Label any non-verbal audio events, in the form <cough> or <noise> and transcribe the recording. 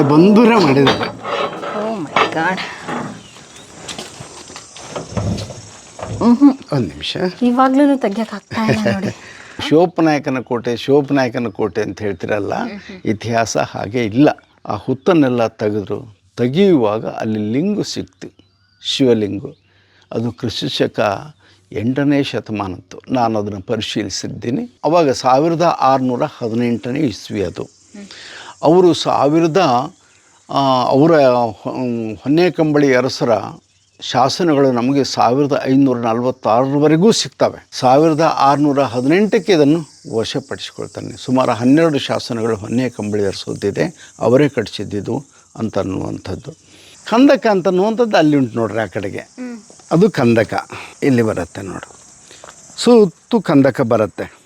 ಕಡೆ ಬಂದೂರೇ ಮಾಡಿದ್ದಾರೆ ಓ ಮೈ ಗಾಡ್ ಒಂದು ನಿಮಿಷ. ಇವಾಗ್ಲೂ ತೆಗಿಯಕ್ ಆಗ್ತಾ ಇಲ್ಲ ನೋಡಿ. <laughs> ಶಿವಪ್ಪನಾಯಕನ ಕೋಟೆ ಶಿವಪ್ಪನಾಯಕನ ಕೋಟೆ ಅಂತ ಹೇಳ್ತಿರಲ್ಲ ಇತಿಹಾಸ ಹಾಗೆ ಇಲ್ಲ. ಆ ಹುತ್ತನ್ನೆಲ್ಲ ತೆಗೆದ್ರು. ತೆಗೆಯುವಾಗ ಅಲ್ಲಿ ಲಿಂಗು ಸಿಕ್ತು. ಶಿವಲಿಂಗು. ಅದು ಕ್ರಿಸ್ತಶಕ ಎಂಟನೇ ಶತಮಾನದ್ದು. ನಾನು ಅದನ್ನು ಪರಿಶೀಲಿಸಿದ್ದೀನಿ. ಅವಾಗ ಸಾವಿರದ ಆರುನೂರ ಹದಿನೆಂಟನೇ ಇಸ್ವಿ ಅದು. ಅವರು ಸಾವಿರದ ಅವರ ಹೊನ್ನೆ ಕಂಬಳಿ ಅರಸರ ಶಾಸನಗಳು ನಮಗೆ ಸಾವಿರದ ಐನೂರ ನಲವತ್ತಾರರವರೆಗೂ ಸಿಗ್ತವೆ. ಸಾವಿರದ ಆರುನೂರ ಹದಿನೆಂಟಕ್ಕೆ ಇದನ್ನು ವಶಪಡಿಸಿಕೊಳ್ತಾನೆ. ಸುಮಾರು ಹನ್ನೆರಡು ಶಾಸನಗಳು ಹೊನ್ನೆ ಕಂಬಳಿ ಅರಸೋದಿದೆ ಅವರೇ ಕಟ್ಟಿಸಿದ್ದಿದ್ದು ಅಂತ ಅನ್ನುವಂಥದ್ದು. ಕಂದಕ ಅಂತ ಅನ್ನುವಂಥದ್ದು ಅಲ್ಲಿ ಉಂಟು ನೋಡ್ರಿ ಆ ಕಡೆಗೆ. ಅದು ಕಂದಕ ಇಲ್ಲಿ ಬರುತ್ತೆ ನೋಡು. ಸುತ್ತು ಕಂದಕ ಬರುತ್ತೆ.